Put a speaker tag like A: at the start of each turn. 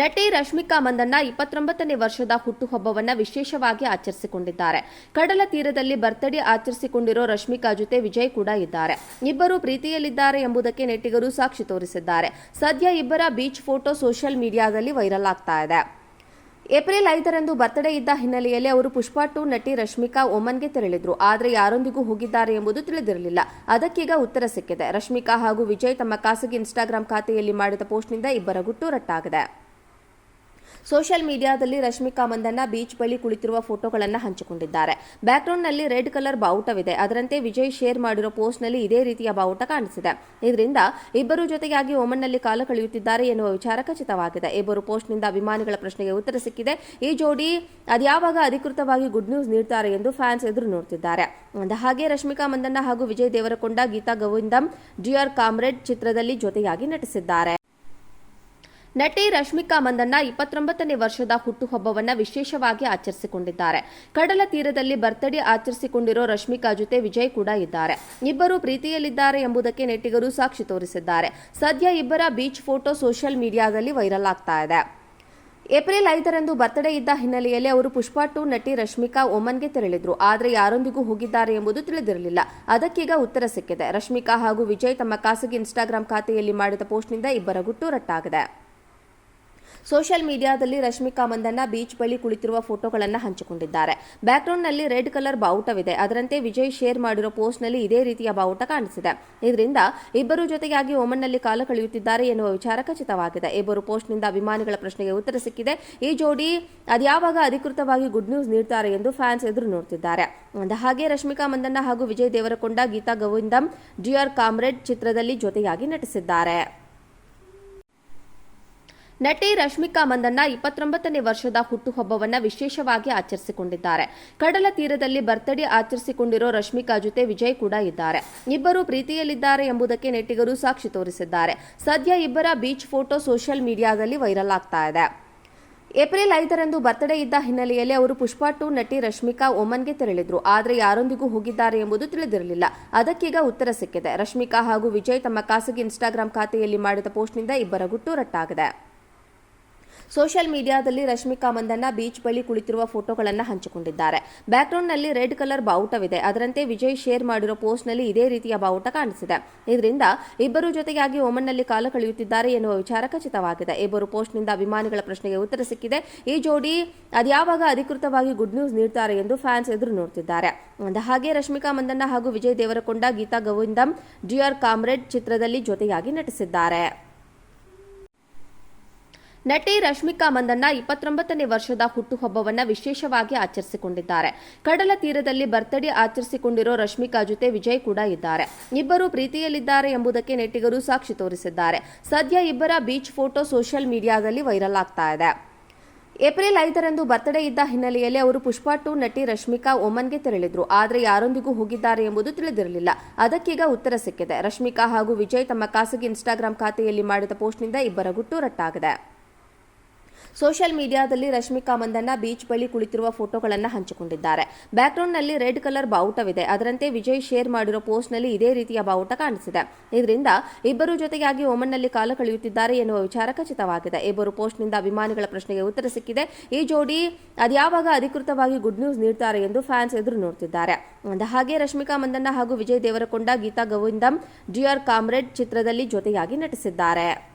A: ನಟಿ ರಶ್ಮಿಕಾ ಮಂದಣ್ಣ ಇಪ್ಪತ್ತೊಂಬತ್ತನೇ ವರ್ಷದ ಹುಟ್ಟುಹಬ್ಬವನ್ನ ವಿಶೇಷವಾಗಿ ಆಚರಿಸಿಕೊಂಡಿದ್ದಾರೆ. ಕಡಲ ತೀರದಲ್ಲಿ ಬರ್ತ್ಡೇ ಆಚರಿಸಿಕೊಂಡಿರೋ ರಶ್ಮಿಕಾ ಜೊತೆ ವಿಜಯ್ ಕೂಡ ಇದ್ದಾರೆ. ಇಬ್ಬರು ಪ್ರೀತಿಯಲ್ಲಿದ್ದಾರೆ ಎಂಬುದಕ್ಕೆ ನೆಟ್ಟಿಗರು ಸಾಕ್ಷಿ ತೋರಿಸಿದ್ದಾರೆ. ಸದ್ಯ ಇಬ್ಬರ ಬೀಚ್ ಫೋಟೋ ಸೋಷಿಯಲ್ ಮೀಡಿಯಾದಲ್ಲಿ ವೈರಲ್ ಆಗ್ತಾ ಇದೆ. ಏಪ್ರಿಲ್ ಐದರಂದು ಬರ್ತ್ಡೇ ಇದ್ದ ಹಿನ್ನೆಲೆಯಲ್ಲಿ ಅವರು ಪುಷ್ಪಾ ಟೂ ನಟಿ ರಶ್ಮಿಕಾ ಒಮನ್ಗೆ ತೆರಳಿದ್ರು. ಆದರೆ ಯಾರೊಂದಿಗೂ ಹೋಗಿದ್ದಾರೆ ಎಂಬುದು ತಿಳಿದಿರಲಿಲ್ಲ. ಅದಕ್ಕೀಗ ಉತ್ತರ ಸಿಕ್ಕಿದೆ. ರಶ್ಮಿಕಾ ಹಾಗೂ ವಿಜಯ್ ತಮ್ಮ ಖಾಸಗಿ ಇನ್ಸ್ಟಾಗ್ರಾಂ ಖಾತೆಯಲ್ಲಿ ಮಾಡಿದ ಪೋಸ್ಟ್ನಿಂದ ಇಬ್ಬರ ಗುಟ್ಟು ರಟ್ಟಾಗಿದೆ. ಸೋಷಿಯಲ್ ಮೀಡಿಯಾದಲ್ಲಿ ರಶ್ಮಿಕಾ ಮಂದಣ್ಣ ಬೀಚ್ ಬಳಿ ಕುಳಿತಿರುವ ಫೋಟೋಗಳನ್ನು ಹಂಚಿಕೊಂಡಿದ್ದಾರೆ. ಬ್ಯಾಕ್ಗ್ರೌಂಡ್ನಲ್ಲಿ ರೆಡ್ ಕಲರ್ ಬಾವುಟವಿದೆ. ಅದರಂತೆ ವಿಜಯ್ ಶೇರ್ ಮಾಡಿರೋ ಪೋಸ್ಟ್ನಲ್ಲಿ ಇದೇ ರೀತಿಯ ಬಾವುಟ ಕಾಣಿಸಿದೆ. ಇದರಿಂದ ಇಬ್ಬರು ಜೊತೆಯಾಗಿ ಒಮನ್ನಲ್ಲಿ ಕಾಲ ಕಳೆಯುತ್ತಿದ್ದಾರೆ ಎನ್ನುವ ವಿಚಾರ ಖಚಿತವಾಗಿದೆ. ಇಬ್ಬರು ಪೋಸ್ಟ್ನಿಂದ ಅಭಿಮಾನಿಗಳ ಪ್ರಶ್ನೆಗೆ ಉತ್ತರ ಸಿಕ್ಕಿದೆ. ಈ ಜೋಡಿ ಅದ್ಯಾವಾಗ ಅಧಿಕೃತವಾಗಿ ಗುಡ್ ನ್ಯೂಸ್ ನೀಡ್ತಾರೆ ಎಂದು ಫ್ಯಾನ್ಸ್ ಎದುರು ನೋಡುತ್ತಿದ್ದಾರೆ ಹಾಗೆ ರಶ್ಮಿಕಾ ಮಂದಣ್ಣ ಹಾಗೂ ವಿಜಯ್ ದೇವರಕೊಂಡ ಗೀತಾ ಗೋವಿಂದಂ ಡಿಆರ್ ಕಾಮ್ರೇಡ್ ಚಿತ್ರದಲ್ಲಿ ಜೊತೆಯಾಗಿ ನಟಿಸಿದ್ದಾರೆ. ನಟಿ ರಶ್ಮಿಕಾ ಮಂದಣ್ಣ ಇಪ್ಪತ್ತೊಂಬತ್ತನೇ ವರ್ಷದ ಹುಟ್ಟುಹಬ್ಬವನ್ನ ವಿಶೇಷವಾಗಿ ಆಚರಿಸಿಕೊಂಡಿದ್ದಾರೆ. ಕಡಲ ತೀರದಲ್ಲಿ ಬರ್ತ್ಡೇ ಆಚರಿಸಿಕೊಂಡಿರೋ ರಶ್ಮಿಕಾ ಜೊತೆ ವಿಜಯ್ ಕೂಡ ಇದ್ದಾರೆ. ಇಬ್ಬರು ಪ್ರೀತಿಯಲ್ಲಿದ್ದಾರೆ ಎಂಬುದಕ್ಕೆ ನೆಟ್ಟಿಗರು ಸಾಕ್ಷಿ ತೋರಿಸಿದ್ದಾರೆ. ಸದ್ಯ ಇಬ್ಬರ ಬೀಚ್ ಫೋಟೋ ಸೋಷಿಯಲ್ ಮೀಡಿಯಾದಲ್ಲಿ ವೈರಲ್ ಆಗ್ತಾ ಇದೆ. ಏಪ್ರಿಲ್ ಐದರಂದು ಬರ್ತ್ಡೇ ಇದ್ದ ಹಿನ್ನೆಲೆಯಲ್ಲಿ ಅವರು ಪುಷ್ಪಾ ಟೂ ನಟಿ ರಶ್ಮಿಕಾ ಒಮನ್ಗೆ ತೆರಳಿದ್ರು. ಆದರೆ ಯಾರೊಂದಿಗೂ ಹೋಗಿದ್ದಾರೆ ಎಂಬುದು ತಿಳಿದಿರಲಿಲ್ಲ. ಅದಕ್ಕೀಗ ಉತ್ತರ ಸಿಕ್ಕಿದೆ. ರಶ್ಮಿಕಾ ಹಾಗೂ ವಿಜಯ್ ತಮ್ಮ ಖಾಸಗಿ ಇನ್ಸ್ಟಾಗ್ರಾಂ ಖಾತೆಯಲ್ಲಿ ಮಾಡಿದ ಪೋಸ್ಟ್ನಿಂದ ಇಬ್ಬರ ಗುಟ್ಟು ರಟ್ಟಾಗಿದೆ. ಸೋಷಿಯಲ್ ಮೀಡಿಯಾದಲ್ಲಿ ರಶ್ಮಿಕಾ ಮಂದಣ್ಣ ಬೀಚ್ ಬಳಿ ಕುಳಿತಿರುವ ಫೋಟೋಗಳನ್ನು ಹಂಚಿಕೊಂಡಿದ್ದಾರೆ. ಬ್ಯಾಕ್ಗ್ರೌಂಡ್ನಲ್ಲಿ ರೆಡ್ ಕಲರ್ ಬಾವುಟವಿದೆ. ಅದರಂತೆ ವಿಜಯ್ ಶೇರ್ ಮಾಡಿರೋ ಪೋಸ್ಟ್ನಲ್ಲಿ ಇದೇ ರೀತಿಯ ಬಾವುಟ ಕಾಣಿಸಿದೆ. ಇದರಿಂದ ಇಬ್ಬರು ಜೊತೆಯಾಗಿ ಒಮನ್ನಲ್ಲಿ ಕಾಲ ಕಳೆಯುತ್ತಿದ್ದಾರೆ ಎನ್ನುವ ವಿಚಾರ ಖಚಿತವಾಗಿದೆ. ಇಬ್ಬರು ಪೋಸ್ಟ್ನಿಂದ ಅಭಿಮಾನಿಗಳ ಪ್ರಶ್ನೆಗೆ ಉತ್ತರ ಸಿಕ್ಕಿದೆ. ಈ ಜೋಡಿ ಅದ್ಯಾವಾಗ ಅಧಿಕೃತವಾಗಿ ಗುಡ್ ನ್ಯೂಸ್ ನೀಡ್ತಾರೆ ಎಂದು ಫ್ಯಾನ್ಸ್ ಎದುರು ನೋಡುತ್ತಿದ್ದಾರೆ ಹಾಗೆ ರಶ್ಮಿಕಾ ಮಂದಣ್ಣ ಹಾಗೂ ವಿಜಯ್ ದೇವರಕೊಂಡ ಗೀತಾ ಗೋವಿಂದಂ ಜಿಆರ್ ಕಾಮ್ರೇಡ್ ಚಿತ್ರದಲ್ಲಿ ಜೊತೆಯಾಗಿ ನಟಿಸಿದ್ದಾರೆ. ನಟಿ ರಶ್ಮಿಕಾ ಮಂದಣ್ಣ ಇಪ್ಪತ್ತೊಂಬತ್ತನೇ ವರ್ಷದ ಹುಟ್ಟುಹಬ್ಬವನ್ನು ವಿಶೇಷವಾಗಿ ಆಚರಿಸಿಕೊಂಡಿದ್ದಾರೆ. ಕಡಲ ತೀರದಲ್ಲಿ ಬರ್ತ್ಡೇ ಆಚರಿಸಿಕೊಂಡಿರೋ ರಶ್ಮಿಕಾ ಜೊತೆ ವಿಜಯ್ ಕೂಡ ಇದ್ದಾರೆ. ಇಬ್ಬರು ಪ್ರೀತಿಯಲ್ಲಿದ್ದಾರೆ ಎಂಬುದಕ್ಕೆ ನೆಟ್ಟಿಗರು ಸಾಕ್ಷಿ ತೋರಿಸಿದ್ದಾರೆ. ಸದ್ಯ ಇಬ್ಬರ ಬೀಚ್ ಫೋಟೋ ಸೋಷಿಯಲ್ ಮೀಡಿಯಾದಲ್ಲಿ ವೈರಲ್ ಆಗ್ತಾ ಇದೆ. ಏಪ್ರಿಲ್ ಐದರಂದು ಬರ್ತ್ಡೇ ಇದ್ದ ಹಿನ್ನೆಲೆಯಲ್ಲಿ ಅವರು ಪುಷ್ಪಾ ಟು ನಟಿ ರಶ್ಮಿಕಾ ಒಮನ್ಗೆ ತೆರಳಿದ್ರು. ಆದರೆ ಯಾರೊಂದಿಗೂ ಹೋಗಿದ್ದಾರೆ ಎಂಬುದು ತಿಳಿದಿರಲಿಲ್ಲ. ಅದಕ್ಕೀಗ ಉತ್ತರ ಸಿಕ್ಕಿದೆ. ರಶ್ಮಿಕಾ ಹಾಗೂ ವಿಜಯ್ ತಮ್ಮ ಖಾಸಗಿ ಇನ್ಸ್ಟಾಗ್ರಾಂ ಖಾತೆಯಲ್ಲಿ ಮಾಡಿದ ಪೋಸ್ಟ್ನಿಂದ ಇಬ್ಬರ ಗುಟ್ಟು ರಟ್ಟಾಗಿದೆ. ಸೋಷಿಯಲ್ ಮೀಡಿಯಾದಲ್ಲಿ ರಶ್ಮಿಕಾ ಮಂದಣ್ಣ ಬೀಚ್ ಬಳಿ ಕುಳಿತಿರುವ ಫೋಟೋಗಳನ್ನು ಹಂಚಿಕೊಂಡಿದ್ದಾರೆ. ಬ್ಯಾಕ್ಗ್ರೌಂಡ್ನಲ್ಲಿ ರೆಡ್ ಕಲರ್ ಬಾವುಟವಿದೆ. ಅದರಂತೆ ವಿಜಯ್ ಶೇರ್ ಮಾಡಿರೋ ಪೋಸ್ಟ್ನಲ್ಲಿ ಇದೇ ರೀತಿಯ ಬಾವುಟ ಕಾಣಿಸಿದೆ. ಇದರಿಂದ ಇಬ್ಬರು ಜೊತೆಯಾಗಿ ಒಮನ್ನಲ್ಲಿ ಕಾಲ ಕಳೆಯುತ್ತಿದ್ದಾರೆ ಎನ್ನುವ ವಿಚಾರ ಖಚಿತವಾಗಿದೆ. ಇಬ್ಬರು ಪೋಸ್ಟ್ನಿಂದ ಅಭಿಮಾನಿಗಳ ಪ್ರಶ್ನೆಗೆ ಉತ್ತರ ಸಿಕ್ಕಿದೆ. ಈ ಜೋಡಿ ಅದ್ಯಾವಾಗ ಅಧಿಕೃತವಾಗಿ ಗುಡ್ ನ್ಯೂಸ್ ನೀಡ್ತಾರೆ ಎಂದು ಫ್ಯಾನ್ಸ್ ಎದುರು ನೋಡ್ತಿದ್ದಾರೆ. ಹಾಗೆ ರಶ್ಮಿಕಾ ಮಂದಣ್ಣ ಹಾಗೂ ವಿಜಯ್ ದೇವರಕೊಂಡ ಗೀತಾ ಗೋವಿಂದಂ ಡಿಯರ್ ಕಾಮ್ರೇಡ್ ಚಿತ್ರದಲ್ಲಿ ಜೊತೆಯಾಗಿ ನಟಿಸಿದ್ದಾರೆ. ನಟಿ ರಶ್ಮಿಕಾ ಮಂದಣ್ಣ ಇಪ್ಪತ್ತೊಂಬತ್ತನೇ ವರ್ಷದ ಹುಟ್ಟುಹಬ್ಬವನ್ನ ವಿಶೇಷವಾಗಿ ಆಚರಿಸಿಕೊಂಡಿದ್ದಾರೆ. ಕಡಲ ತೀರದಲ್ಲಿ ಬರ್ತ್ಡೇ ಆಚರಿಸಿಕೊಂಡಿರೋ ರಶ್ಮಿಕಾ ಜೊತೆ ವಿಜಯ್ ಕೂಡ ಇದ್ದಾರೆ. ಇಬ್ಬರು ಪ್ರೀತಿಯಲ್ಲಿದ್ದಾರೆ ಎಂಬುದಕ್ಕೆ ನೆಟ್ಟಿಗರು ಸಾಕ್ಷಿ ತೋರಿಸಿದ್ದಾರೆ. ಸದ್ಯ ಇಬ್ಬರ ಬೀಚ್ ಫೋಟೋ ಸೋಷಿಯಲ್ ಮೀಡಿಯಾದಲ್ಲಿ ವೈರಲ್ ಆಗ್ತಾ ಇದೆ. ಏಪ್ರಿಲ್ ಐದರಂದು ಬರ್ತ್ಡೇ ಇದ್ದ ಹಿನ್ನೆಲೆಯಲ್ಲಿ ಅವರು ಪುಷ್ಪಾ ಟು ನಟಿ ರಶ್ಮಿಕಾ ಒಮನ್ಗೆ ತೆರಳಿದ್ರು. ಆದರೆ ಯಾರೊಂದಿಗೂ ಹೋಗಿದ್ದಾರೆ ಎಂಬುದು ತಿಳಿದಿರಲಿಲ್ಲ. ಅದಕ್ಕೀಗ ಉತ್ತರ ಸಿಕ್ಕಿದೆ. ರಶ್ಮಿಕಾ ಹಾಗೂ ವಿಜಯ್ ತಮ್ಮ ಖಾಸಗಿ ಇನ್ಸ್ಟಾಗ್ರಾಂ ಖಾತೆಯಲ್ಲಿ ಮಾಡಿದ ಪೋಸ್ಟ್ನಿಂದ ಇಬ್ಬರ ಗುಟ್ಟು ರಟ್ಟಾಗಿದೆ. ಸೋಷಿಯಲ್ ಮೀಡಿಯಾದಲ್ಲಿ ರಶ್ಮಿಕಾ ಮಂದಣ್ಣ ಬೀಚ್ ಬಳಿ ಕುಳಿತಿರುವ ಫೋಟೋಗಳನ್ನು ಹಂಚಿಕೊಂಡಿದ್ದಾರೆ. ಬ್ಯಾಕ್ಗ್ರೌಂಡ್ನಲ್ಲಿ ರೆಡ್ ಕಲರ್ ಬಾವುಟವಿದೆ. ಅದರಂತೆ ವಿಜಯ್ ಶೇರ್ ಮಾಡಿರೋ ಪೋಸ್ಟ್ನಲ್ಲಿ ಇದೇ ರೀತಿಯ ಬಾವುಟ ಕಾಣಿಸಿದೆ. ಇದರಿಂದ ಇಬ್ಬರು ಜೊತೆಯಾಗಿ ಒಮನ್ನಲ್ಲಿ ಕಾಲ ಕಳೆಯುತ್ತಿದ್ದಾರೆ ಎನ್ನುವ ವಿಚಾರ ಖಚಿತವಾಗಿದೆ. ಇಬ್ಬರು ಪೋಸ್ಟ್ನಿಂದ ಅಭಿಮಾನಿಗಳ ಪ್ರಶ್ನೆಗೆ ಉತ್ತರ ಸಿಕ್ಕಿದೆ. ಈ ಜೋಡಿ ಅದ್ಯಾವಾಗ ಅಧಿಕೃತವಾಗಿ ಗುಡ್ ನ್ಯೂಸ್ ನೀಡ್ತಾರೆ ಎಂದು ಫ್ಯಾನ್ಸ್ ಎದುರು ನೋಡುತ್ತಿದ್ದಾರೆ ಹಾಗೆ ರಶ್ಮಿಕಾ ಮಂದಣ್ಣ ಹಾಗೂ ವಿಜಯ್ ದೇವರಕೊಂಡ ಗೀತಾ ಗೋವಿಂದಂ ಜಿಆರ್ ಕಾಮ್ರೇಡ್ ಚಿತ್ರದಲ್ಲಿ ಜೊತೆಯಾಗಿ ನಟಿಸಿದ್ದಾರೆ.